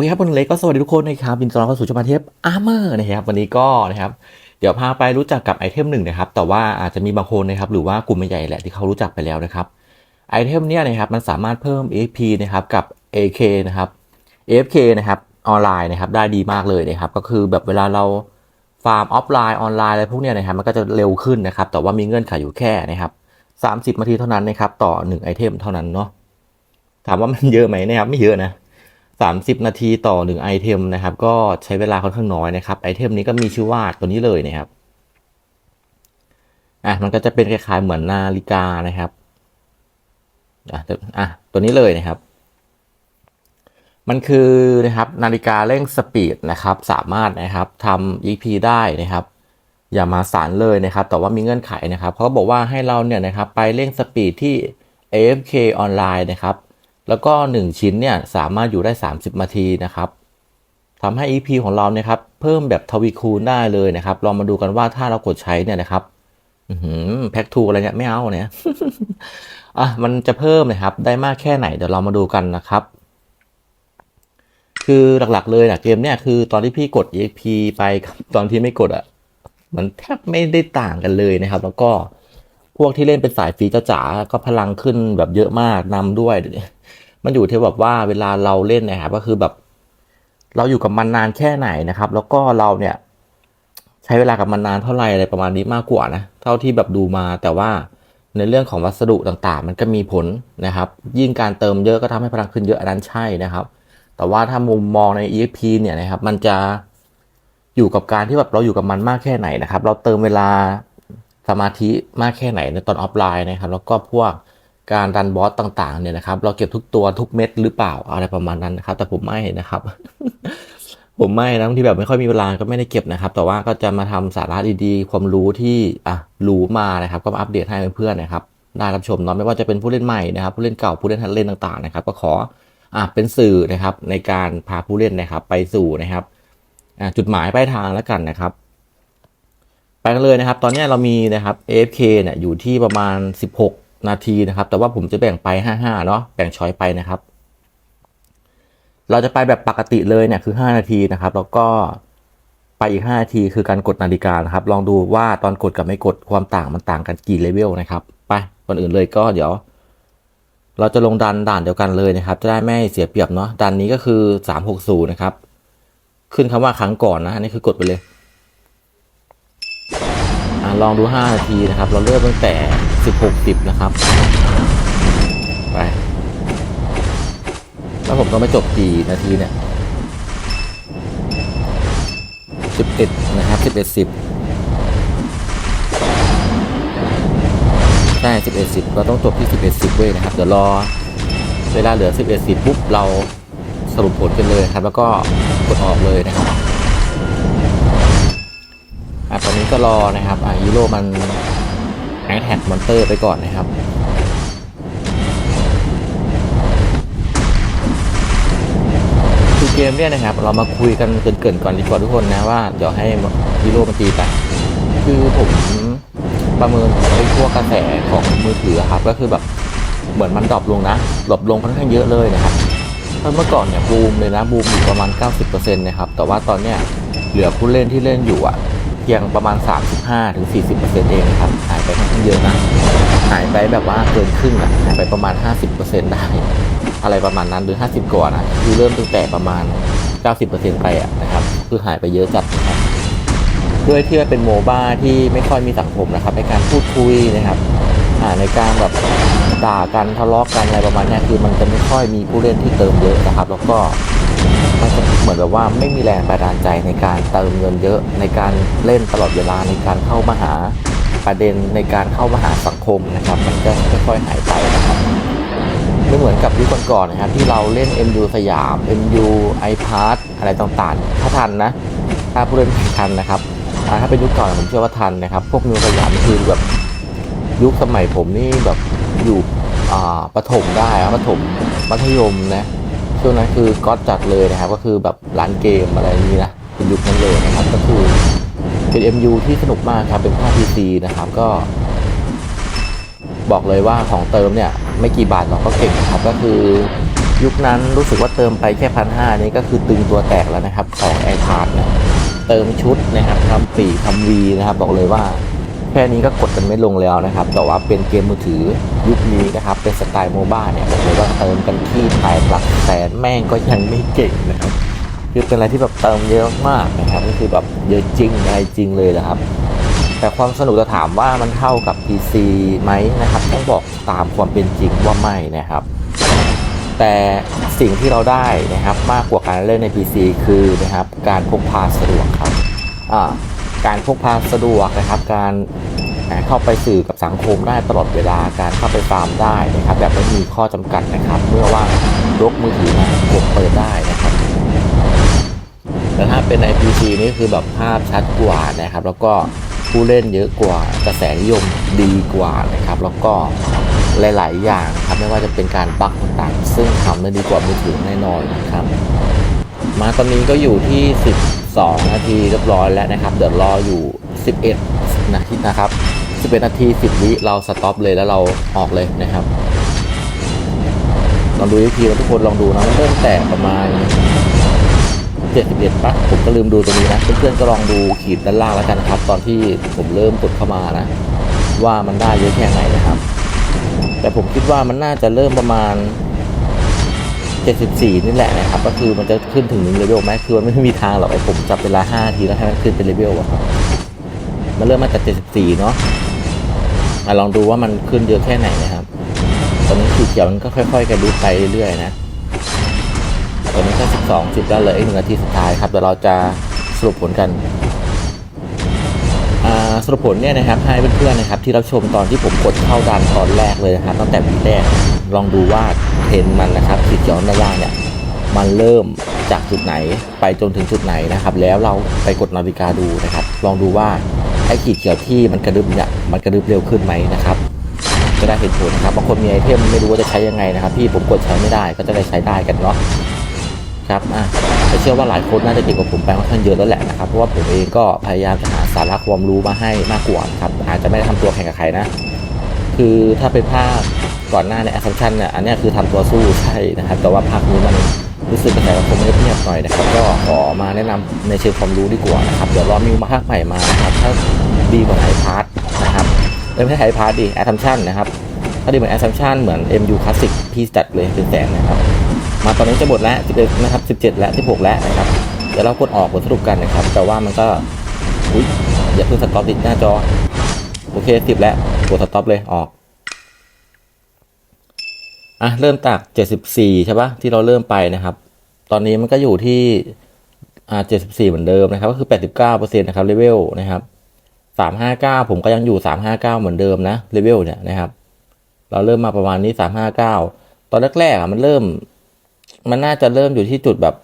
อเคครับคนเล็กก็สวัสดีทุกคนนะครับยินดีต้อนรับเข้าสู่ช่องเทปอาร์เมอร์นะครับวันนี้ก็นะครับเดี๋ยวพาไปรู้จักกับไอเทมหนึ่งนะครับแต่ว่าอาจจะมีบางคนนะครับหรือว่ากลุ่มใหญ่แหละที่เขารู้จักไปแล้วนะครับไอเทมเนี้ยนะครับมันสามารถเพิ่ม AP นะครับกับ AK นะครับ AFK นะครับออนไลน์นะครับได้ดีมากเลยนะครับก็คือแบบเวลาเราฟาร์มออฟไลน์ออนไลน์อะไรพวกเนี้ยนะครับมันก็จะเร็วขึ้นนะครับแต่ว่ามีเงื่อนไขอยู่แค่นะครับ30นาทีเท่านั้นนะครับต่อ 1 ไอเทมเท่านั้นเนาะถามว่ามันเยอะไหมนะครับไม่เยอะนะ 30 นาทีต่อ 1 ไอเทมนะครับ ก็ใช้เวลาค่อนข้างน้อยนะครับ ไอเทมนี้ก็มีชื่อว่าตัวนี้เลยนะครับ อะ มันก็จะเป็นคล้ายๆเหมือนนาฬิกานะครับ อะอะตัวนี้เลยนะครับ มันคือนะครับนาฬิกาเร่งสปีดนะครับ สามารถนะครับทำ EP ได้นะครับ อย่ามาสารเลยนะครับ แต่ว่ามีเงื่อนไขนะครับเขาบอกว่าให้เราเนี่ยนะครับ ไปเร่งสปีดที่ AFK ออนไลน์นะครับ แล้วก็ 1 ชิ้นเนี่ยสามารถอยู่ได้ 30นาทีนะครับทำให้ EP ของเราเนี่ยครับเพิ่มแบบทวีคูณได้เลยนะครับลองมาดูกันว่าถ้าเรากดใช้เนี่ยนะครับแพ็กทูอะไรเนี่ยไม่เอาเนี่ยอะมันจะเพิ่มนะครับ ได้มากแค่ไหนเดี๋ยวเรามาดูกันนะครับ คือหลักๆเลยนะเกมเนี่ยคือตอนที่พี่กด EP ไปตอนที่ไม่กดอะ มันแทบไม่ได้ต่างกันเลยนะครับ แล้วก็พวกที่เล่นเป็นสายฟรีจ๋าก็พลังขึ้นแบบเยอะมากนำด้วย มันอยู่ที่แบบว่าเวลาเราเล่นนะครับก็คือแบบ เราอยู่กับมันนานแค่ไหนนะครับ แล้วก็เราเนี่ย ใช้เวลากับมันนานเท่าไหร่อะไรประมาณนี้มากกว่านะเท่าที่แบบดูมาแต่ว่าในเรื่องของวัสดุต่างๆ มันก็มีผลนะครับ ยิ่งการเติมเยอะก็ทำให้พลังขึ้นเยอะอันนั้นใช่นะครับ แต่ว่าถ้ามุมมองใน EXP เนี่ยนะครับมันจะอยู่กับการที่แบบเราอยู่กับมันมากแค่ไหนนะครับ เราเติมเวลาสมาธิมากแค่ไหนในตอนออฟไลน์นะครับ แล้วก็พวก การดันบอสต่างๆเนี่ยนะครับ เราเก็บทุกตัวทุกเม็ดหรือเปล่าอะไรประมาณนั้นนะครับ แต่ผมไม่นะครับ ผมไม่นะที่แบบไม่ค่อยมีเวลาก็ไม่ได้เก็บนะครับ แต่ว่าก็จะมาทำสาระดีๆ ความรู้ที่อะรู้มานะครับ ก็มาอัปเดตให้เพื่อนๆนะครับได้รับชมเนาะไม่ว่าจะเป็นผู้เล่นใหม่นะครับ ผู้เล่นเก่าผู้เล่นทันเล่นต่างๆนะครับ ก็ขออะเป็นสื่อนะครับ ในการพาผู้เล่นนะครับ ไปสู่นะครับอะจุดหมายปลายทางแล้วกันนะครับไปกันเลยนะครับ ตอนนี้เรามีนะครับ AFK เนี่ยอยู่ที่ประมาณ 16 นาทีนะครับ แต่ว่าผมจะแบ่งไป 55 เนาะแบ่งช้อยไปนะครับ เราจะไปแบบปกติเลยเนี่ยคือ 5 นาทีนะครับ แล้วก็ไปอีก 5 นาทีคือการกดนาฬิกานะครับ ลองดูว่าตอนกดกับไม่กดความต่างมันต่างกันกี่เลเวลนะครับ ไปก่อนอื่นเลยก็เดี๋ยว เราจะลงดันด่านเดียวกันเลยนะครับ จะได้ไม่เสียเปรียบเนาะดันนี้ก็คือ 360 นะครับ ขึ้นคำว่าครั้งก่อนนะอันนี้คือกดไปเลยลองดู 5 นาทีนะครับ เราเริ่มตั้งแต่ 16 10นะครับ ไป แล้วผมก็ไม่จบกี่นาทีเนี่ย11นะครับ11 10ใช่11 10ก็ต้องจบที่11 10เว้ยนะครับ เดี๋ยวรอเวลาเหลือ11 10ปุ๊บเราสรุปผลกันเลยครับ แล้วก็กดออกเลยนะครับอะตอนนี้ก็รอนะครับอะฮีโรมัน แฮชแท็กมอนเตอร์ไปก่อนนะครับคือเกมเนี่ยนะครับ เรามาคุยกันเกินๆก่อนดีกว่าทุกคนนะว่าเดี๋ยวให้ฮีโร่มันตีไปคือผมประเมินไอ้พวกกระแสของมือถือครับก็คือแบบเหมือนมันดรอปลงนะดรอปลงค่อนข้างเยอะเลยนะครับเมื่อก่อนเนี่ยบูมเลยนะบูมอยู่ประมาณ 90%นะครับแต่ว่าตอนเนี้ยเหลือผู้เล่นที่เล่นอยู่อะเพียงประมาณ 35-40%เองครับ ค่อนข้างเยอะนะหายไปแบบว่าเกินครึ่งอะหายไปประมาณ 50%ได้ อะไรประมาณนั้นหรือ 50กว่านะคือเริ่มตั้งแต่ประมาณ 90%ไปอะนะครับคือหายไปเยอะจัดนะครับด้วยที่ว่าเป็นโมบ้าที่ไม่ค่อยมีสังคมนะครับ ในการพูดคุยนะครับในการแบบด่ากันทะเลาะกันอะไรประมาณนี้คือมันจะไม่ค่อยมีผู้เล่นที่เติมเยอะนะครับ แล้วก็มันจะเหมือนแบบว่าไม่มีแรงประดานใจในการเติมเงินเยอะในการเล่นตลอดเวลาในการเข้ามาหา ประเด็นในการเข้ามาหาสังคมนะครับ มันจะค่อยๆหายไปนะครับไม่เหมือนกับยุคก่อนๆนะครับที่เราเล่น MU สยาม MU i p a d อะไรต่างๆ ถ้าทันนะถ้าผู้เล่นทันนะครับถ้าเป็นยุคก่อนผมเชื่อว่าทันนะครับ พวกมิวสยามคือแบบยุคสมัยผมนี่แบบอยู่ประถมได้ประถมมัธยมนะช่วงนั้นคือก็จัดเลยนะครับ ก็คือแบบร้านเกมอะไรนี้นะเป็นยุคนั้นเลยนะครับก็คือ เป็น MU ที่สนุกมากครับเป็นภาพ PC นะครับก็ บอกเลยว่าของเติมเนี่ยไม่กี่บาทเราก็เก่งนะครับก็คือยุคนั้นรู้สึกว่าเติมไปแค่พันห้านี้ก็คือตึงตัวแตกแล้วนะครับของ a i p a d เนี่ยเติมชุดนะครับทำปีทำวีนะครับ บอกเลยว่าแค่นี้ก็กดกันไม่ลงแล้วนะครับ แต่ว่าเป็นเกมมือถือยุคนี้นะครับ เป็นสไตล์โมบ้าเนี่ยบอกเลยว่าเติมกันที่แปดหลักแสนแม่งก็ยังไม่เก่งนะครับ คือเป็นอะไรที่แบบเติมเยอะมากนะครับก็คือแบบเยอะจริงอะไรจริงเลยนะครับ แต่ความสนุกจะถามว่ามันเท่ากับ PC ไหมนะครับ ต้องบอกตามความเป็นจริงว่าไม่นะครับ แต่สิ่งที่เราได้นะครับมากกว่าการเล่นใน PC คือนะครับการพกพาสะดวกครับอ่าการพกพาสะดวกนะครับการเข้าไปสื่อกับสังคมได้ตลอดเวลาการเข้าไปฟาร์มได้นะครับ แบบไม่มีข้อจำกัดนะครับ เมื่อว่างยกมือถือมาเปิดได้นะครับ แต่ถ้าเป็นใน PC นี่คือแบบภาพชัดกว่านะครับ แล้วก็ผู้เล่นเยอะกว่ากระแสนิยมดีกว่านะครับ แล้วก็หลาย ๆ อย่างครับไม่ว่าจะเป็นการบั๊กต่างๆซึ่งทำได้ดีกว่ามือถือแน่นอนนะครับ มาตอนนี้ก็อยู่ที่ 12 นาทีเรียบร้อยแล้วนะครับ เดี๋ยวรออยู่ 11 นาทีนะครับ 11 นาที 10 วิเราสต็อปเลยแล้วเราออกเลยนะครับลองดูทีนะทุกคนลองดูนะเริ่มแตกประมาณ 71ปะผมก็ลืมดูตรงนี้นะ เพื่อนๆก็ลองดูขีดด้านล่างแล้วกันครับ ตอนที่ผมเริ่มกดเข้ามานะ ว่ามันได้เยอะแค่ไหนนะครับ แต่ผมคิดว่ามันน่าจะเริ่มประมาณ 74 นี่แหละนะครับ ก็คือมันจะขึ้นถึงหนึ่งเลเวลไหมคือมันไม่มีทางหรอกไอ้ผมจับเวลา5ทีแล้วให้มันขึ้นเป็นเลเวลอะครับมันเริ่มมาจาก 74 เนาะอะลองดูว่ามันขึ้นเยอะแค่ไหนนะครับ ตอนนี้สีเขียวมันก็ค่อยๆกระดุบไปเรื่อยๆนะ อนนี้แค่12 10แล้วเหลยอีกหนึ่งนาทีสุดท้ายครับเดี๋ยวเราจะสรุปผลกันอ่าสรุปผลเนี่ยนะครับให้เพื่อนๆนะครับ ที่รับชมตอนที่ผมกดเข้าดันตอนแรกเลยนะครับตั้งแต่วีแรกลองดูว่าเทรนมันนะครับสีเขียวด้านล่างเนี่ยมันเริ่มจากจุดไหนไปจนถึงจุดไหนนะครับ แล้วเราไปกดนาฬิกาดูนะครับ ลองดูว่าไอ้ขีดเขียวที่มันกระดึบเนี่ยมันกระดึบเร็วขึ้นไหมนะครับจะได้เห็นผลนะครับบางคนมีไอเทมไม่รู้ว่าจะใช้ยังไงนะครับพี่ผมกดใช้ไม่ได้ก็จะได้ใช้ได้กันเนาะ ครับอะแต่เชื่อว่าหลายคนน่าจะเก่งกว่าผมไปค่อนข้างเยอะแล้วแหละนะครับเพราะว่าผมเองก็พยายามจะหาสาระความรู้มาให้มากกว่านะครับอาจจะไม่ได้ทำตัวแข่งกับใครนะ คือถ้าเป็นภาคก่อนหน้าใน Assumption เนี่ยอันนี้คือทำตัวสู้ใช่นะครับ แต่ว่าภาคนี้มันรู้สึกกระแสสังคมเงียบหน่อยนะครับ ก็ขอมาแนะนำในเชิงความรู้ดีกว่านะครับ เดี๋ยวรอมิวมาภาคใหม่มานะครับถ้าดีกว่าไอพาร์ทนะครับเอ้ยไม่ใช่ไอพาร์ทดิ Assumption นะครับ ถ้าดีเหมือน Assumption เหมือน MU Classic พี่จัดเลยเป็นแสนนะครับ มาตอนนี้จะหมดแล้ว11นะครับ17 และ16 แล้วนะครับ เดี๋ยวเรากดออกผลสรุปกันนะครับ แต่ว่ามันก็อุ้ยอย่าเพิ่งสต็อปติดหน้าจอ โอเค 10 แล้วกดสต็อปเลยออกอะเริ่มจาก 74 ใช่ปะที่เราเริ่มไปนะครับ ตอนนี้มันก็อยู่ที่อ่า74 เหมือนเดิมนะครับ ก็คือ 89%นะครับเลเวลนะครับ359 ผมก็ยังอยู่ 359 เหมือนเดิมนะเลเวลเนี่ยนะครับ เราเริ่มมาประมาณนี้ 359 ตอนแรกๆมันเริ่ม มันน่าจะเริ่มอยู่ที่จุดแบบ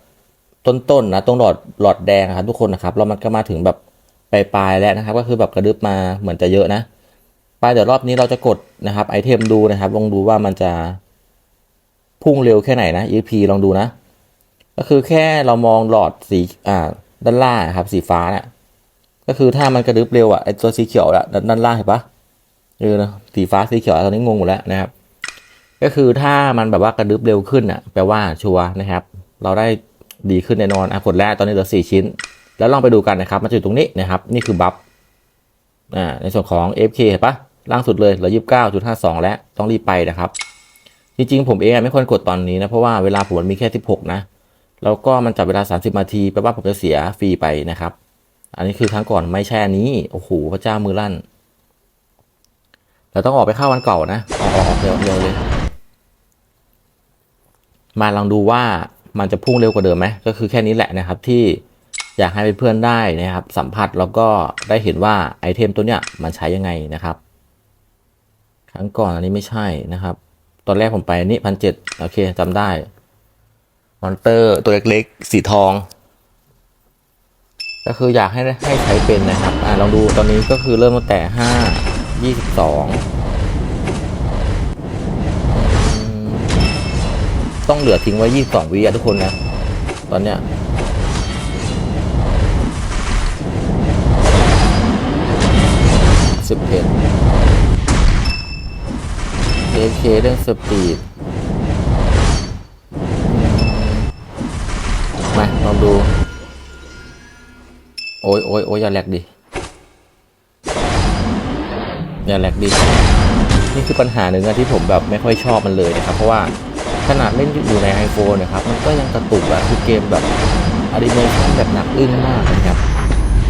ต้นๆนะตรงหลอดหลอดแดงครับทุกคนนะครับแล้วมันก็มาถึงแบบปลายๆแล้วนะครับ ก็คือแบบกระดึบมาเหมือนจะเยอะนะไปเดี๋ยวรอบนี้เราจะกดนะครับไอเทมดูนะครับ ลองดูว่ามันจะพุ่งเร็วแค่ไหนนะ EP ลองดูนะ ก็คือแค่เรามองหลอดสีอ่าด้านล่างครับ สีฟ้าเนี่ยก็คือถ้ามันกระดึบเร็วอะไอตัวสีเขียวอะด้านล่างเห็นปะเออนะสีฟ้าสีเขียวตอนนี้งงหมดแล้วนะครับ ก็คือถ้ามันแบบว่ากระดึบเร็วขึ้นอะแปลว่าชัวนะครับ เราได้ดีขึ้นแน่นอนอะผลแรกตอนนี้เหลือสี่ชิ้น แล้วลองไปดูกันนะครับ มันจะอยู่ตรงนี้นะครับ นี่คือบัฟอ่าในส่วนของ FK เห็นปะล่างสุดเลยเหลือยี่สิบเก้าจุดห้าสองแล้วต้องรีบไปนะครับ จริงๆ ผมเองไม่ควรกดตอนนี้นะเพราะว่าเวลาผมมันมีแค่ 16 นะแล้วก็มันจับเวลา 30นาทีแปลว่าผมจะเสียฟรีไปนะครับ อันนี้คือครั้งก่อนไม่ใช่อันนี้โอ้โหพระเจ้ามือลั่นเราต้องออกไปเข้าวันเก่านะออกออกเร็วเร็วเลย มาลองดูว่ามันจะพุ่งเร็วกว่าเดิมไหมก็คือแค่นี้แหละนะครับที่อยากให้เพื่อนๆได้นะครับ สัมผัสแล้วก็ได้เห็นว่าไอเทมตัวเนี้ยมันใช้ยังไงนะครับ ครั้งก่อนอันนี้ไม่ใช่นะครับ ตอนแรกผมไปนี่พันเจ็ดโอเคจำได้มอนเตอร์ตัวเล็กๆสีทอง ก็คืออยากให้ให้ใช้เป็นนะครับอ่าลองดูตอนนี้ก็คือเริ่มตั้งแต่ห้ายี่สิบสอง ต้องเหลือทิ้งไว้ยี่สิองวิอะทุกคนนะ ตอนเนี้ยสิบเอ็ด AK เรื่องสปีด มา ลองดู โอ้ยโอ้ยโอ้ยอย่าแหลกดิ อย่าแหลกดิ นี่คือปัญหาหนึ่งอะที่ผมแบบไม่ค่อยชอบมันเลยนะครับ เพราะว่า ขนาดเล่นอยู่ใน iPhone นะครับ มันก็ยังกระตุกอะคือเกมแบบอนิเมชันแบบหนักอึ้งมากนะครับ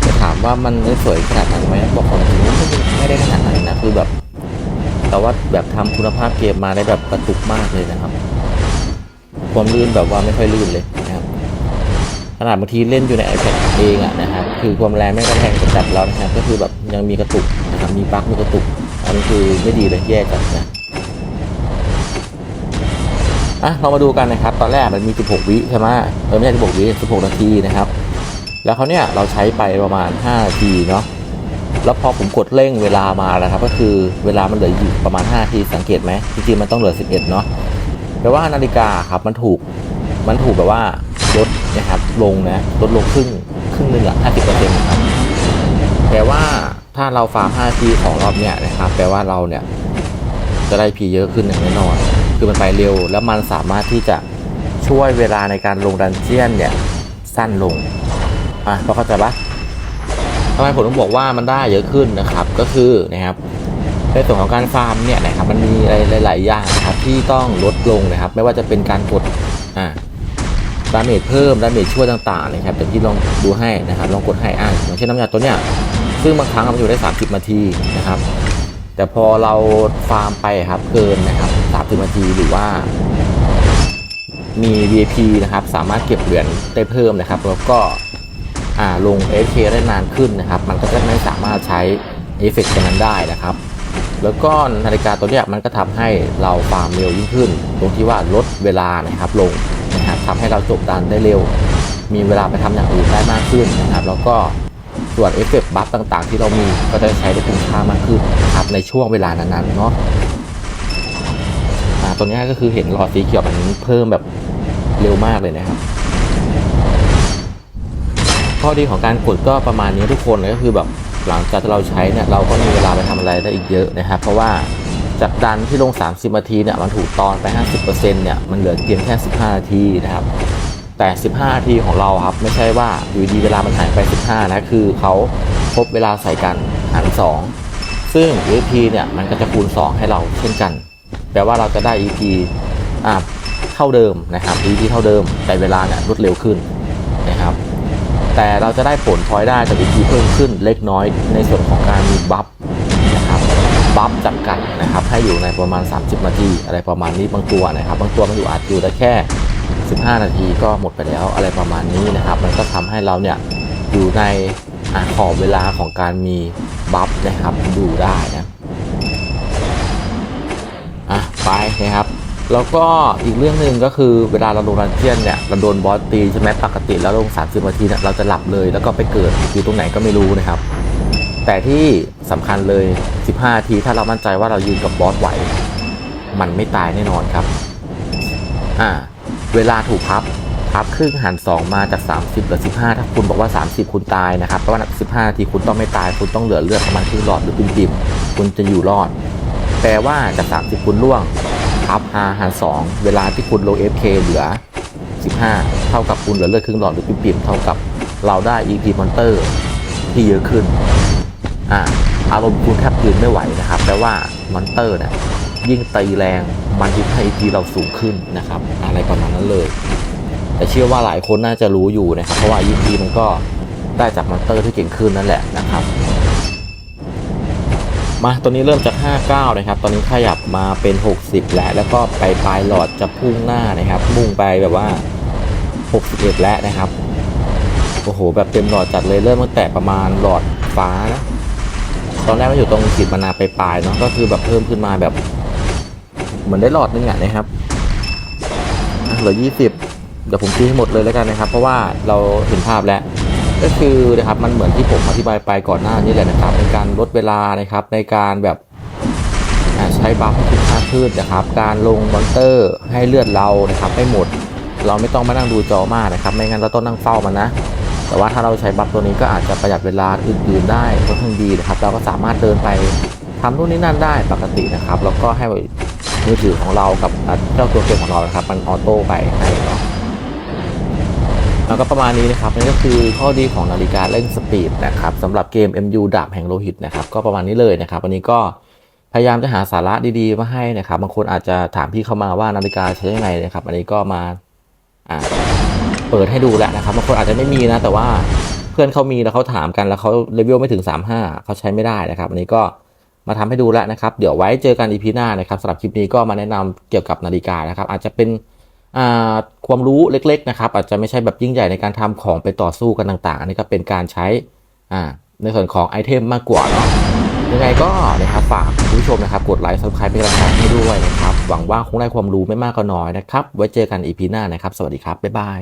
จะถามว่ามันสวยขนาดนั้นไหมบอกความจริงไม่ได้ขนาดนั้นนะคือแบบ แต่ว่าแบบทำคุณภาพเกมมาได้แบบกระตุกมากเลยนะครับความลื่นแบบว่าไม่ค่อยลื่นเลยนะครับขนาดบางทีเล่นอยู่ใน iPad เองอะนะครับคือความแรงไม่กระแทงจะจัดแล้วนะครับก็คือแบบยังมีกระตุกนะครับมีบั๊กมีกระตุกอันนี้คือไม่ดีเลยแย่จัดนะ อะเรามาดูกันนะครับ ตอนแรกมันมี 16 วิใช่ไหมเออไม่ใช่ 16 วิ 16 นาทีนะครับ แล้วเขาเนี่ยเราใช้ไปประมาณ 5 นาทีเนาะแล้วพอผมกดเร่งเวลามาแล้วครับ ก็คือเวลามันเหลืออยู่ประมาณ 5 นาทีสังเกตไหมจริงๆมันต้องเหลือ 11 เนาะแปลว่านาฬิกาครับมันถูกมันถูกแบบว่าลดนะครับลงนะลดลงครึ่งครึ่งหนึ่งอะ50เปอร์เซ็นต์ครับแปลว่าถ้าเราฟาร์ม5นาทีของรอบเนี่ยนะครับแปลว่าเราเนี่ยจะได้พีเยอะขึ้นอย่างแน่นอน คือมันไปเร็ว แล้วมันสามารถที่จะช่วยเวลาในการลงดันเจียนเนี่ย สั้นลงอะพอเข้าใจปะทำไมผมต้องบอกว่ามันได้เยอะขึ้นนะครับ ก็คือนะครับในส่วนของการฟาร์มเนี่ยนะครับมันมีอะไรหลาย ๆ อย่างนะครับที่ต้องลดลงนะครับ ไม่ว่าจะเป็นการกดอ่าดาเมจเพิ่มดาเมจช่วยต่าง ๆ นะครับเดี๋ยวพี่ลองดูให้นะครับลองกดให้อ่าอย่างเช่นน้ำยาตัวเนี้ยซึ่งบางครั้งมันอยู่ได้ 30นาทีนะครับ แต่พอเราฟาร์มไปครับเกินนะครับ 30นาทีหรือว่า มี VIP นะครับ สามารถเก็บเหรียญได้เพิ่มนะครับ แล้วก็ลง AFK ได้นานขึ้นนะครับ มันก็จะไม่สามารถใช้เอฟเฟกต์นั้นได้นะครับ แล้วก็นาฬิกาตัวนี้มันก็ทำให้เราฟาร์มเร็วยิ่งขึ้น ตรงที่ว่าลดเวลานะครับลงนะครับทำให้เราจบดันได้เร็ว มีเวลาไปทำอย่างอื่นได้มากขึ้นนะครับ แล้วก็ส่วนเอฟเฟกต์บัฟต่างๆ ที่เรามีก็จะใช้ได้คุ้มค่ามากขึ้นนะครับในช่วงเวลานั้นๆเนาะ ตัวเนี้ก็คือเห็นหลอดสีเขียวมันเพิ่มแบบเร็วมากเลยนะครับข้อดีของการกดก็ประมาณนี้ทุกคนเลยก็คือแบบหลังจากที่เราใช้เนี่ยเราก็มีเวลาไปทำอะไรได้อีกเยอะนะครับ เพราะว่าจากดันที่ลง 30 นาทีเนี่ยมันถูกตอนไป 50%เนี่ยมันเหลือเพียงแค่ 15 นาทีนะครับ แต่ 15 นาทีของเราครับไม่ใช่ว่าอยู่ดีเวลามันหายไป 15 นะคือเขาพบเวลาใส่กันหาร2ซึ่ง EP เนี่ยมันก็จะคูณ 2 ให้เราเช่นกัน ลว่าเราจะได้ EP อ่าเท่าเดิมนะครับ EP เท่าเดิมแต่เวลาเนี่ยรวดเร็วขึ้นนะครับ แต่เราจะได้ผลพลอยได้จาก EP เพิ่มขึ้นเล็กน้อยในส่วนของการมีบัฟนะครับบัฟจำกัดนะครับให้อยู่ในประมาณ 30 นาทีอะไรประมาณนี้บางตัวนะครับบางตัวมันอยู่อาจอยู่ได้แค่ 15 นาทีก็หมดไปแล้วอะไรประมาณนี้นะครับมันก็ทำให้เราเนี่ยอยู่ในอขอบเวลาของการมีบัฟนะครับอยู่ได้นะ ไปนะครับแล้วก็อีกเรื่องหนึ่งก็คือเวลาเราลงดันเจียนเนี่ยเราโดนบอสตีใช่ไหมปกติแล้วลง 30นาทีเนี่ยเราจะหลับเลยแล้วก็ไปเกิดอยู่ตรงไหนก็ไม่รู้นะครับ แต่ที่สำคัญเลย 15นาทีถ้าเรามั่นใจว่าเรายืนกับบอสไหว มันไม่ตายแน่นอนครับอ่าเวลาถูกพับพับครึ่งหาร 2 มาจาก 30เหลือ15 ถ้าคุณบอกว่า 30 คุณตายนะครับเพราะว่า15นาทีคุณต้องไม่ตายคุณต้องเหลือเลือดประมาณครึ่งหลอดหรือปิ่มๆคุณจะอยู่รอด แปลว่าจาก30คุณล่วงพับ5หาร2เวลาที่คุณโล FK เหลือ 15 เท่ากับคุณเหลือเลือดครึ่งหลอดหรือปิ่มๆเท่ากับเราได้ EP Monster ที่เยอะขึ้นอ่าอารมณ์คุณแทบยืนไม่ไหวนะครับแปลว่ามอนเตอร์เนี่ยยิ่งตีแรงมันยิ่งให้ EP เราสูงขึ้นนะครับ อะไรประมาณนั้นเลย แต่เชื่อว่าหลายคนน่าจะรู้อยู่นะครับเพราะว่า EP มันก็ได้จากมอนเตอร์ที่เก่งขึ้นนั่นแหละนะครับ มาตัวนี้เริ่มจาก 59 นะครับ ตอนนี้ขยับมาเป็น 60 แล้ว แล้วก็ไปปลายหลอดจะพุ่งหน้านะครับ มุ่งไปแบบว่า 61 แล้วนะครับ โอ้โห แบบเต็มหลอดจัดเลยเริ่มตั้งแต่ประมาณหลอดฟ้านะ ตอนแรกมันอยู่ตรงขีดมานาไปปลายเนาะ ก็คือแบบเพิ่มขึ้นมาแบบ เหมือนได้หลอดนึงอะนะครับเหลือ 20 เดี๋ยวผมตีให้หมดเลยแล้วกันนะครับ เพราะว่าเราเห็นภาพแล้ว ก็คือนะครับ มันเหมือนที่ผมอธิบายไปก่อนหน้านี้แหละนะครับ การลดเวลานะครับ ในการแบบใช้บัฟให้คุ้มค่าขึ้นะครับ การลงมอนเตอร์ให้เลือดเรานะครับไม่หมด เราไม่ต้องมานั่งดูจอมากนะครับ ไม่งั้นเราต้องนั่งเฝ้ามันนะ แต่ว่าถ้าเราใช้บัฟตัวนี้ก็อาจจะประหยัดเวลาอื่นๆได้ค่อนข้างดีนะครับ เราก็สามารถเดินไปทำนู่นนี่นั่นได้ปกตินะครับ แล้วก็ให้มือถือของเรากับเจ้าตัวเกมของเรานะครับ มันออโต้ไปให้เนาะ แล้วก็ประมาณนี้นะครับนั่นก็คือข้อดีของนาฬิกาเร่งสปีดนะครับสำหรับเกม MU ดาบแห่งโลหิตนะครับก็ประมาณนี้เลยนะครับวันนี้ก็พยายามจะหาสาระดีๆมาให้นะครับบางคนอาจจะถามพี่เข้ามาว่านาฬิกาใช้ยังไงนะครับ อันนี้ก็มาอ่าเปิดให้ดูแล้วนะครับบางคนอาจจะไม่มีนะแต่ว่าเพื่อนเขามีแล้วเขาถามกันแล้วเขาเลเวลไม่ถึง 35เขาใช้ไม่ได้นะครับ อันนี้ก็มาทำให้ดูแล้วนะครับ เดี๋ยวไว้เจอกันอีพีหน้านะครับสำหรับคลิปนี้ก็มาแนะนำเกี่ยวกับนาฬิกานะครับ อาจจะเป็น ความรู้เล็กๆนะครับอาจจะไม่ใช่แบบยิ่งใหญ่ในการทำของไปต่อสู้กันต่างๆ อันนี้ก็เป็นการใช้ในส่วนของไอเทมมากกว่าเนาะยังไงก็นะครับฝากผู้ชมนะครับกดไลค์ subscribe เป็นกำลังใจให้ด้วยนะครับ หวังว่าคงได้ความรู้ไม่มากก็น้อยนะครับ ไว้เจอกันอีพีหน้านะครับ สวัสดีครับ บ๊ายบาย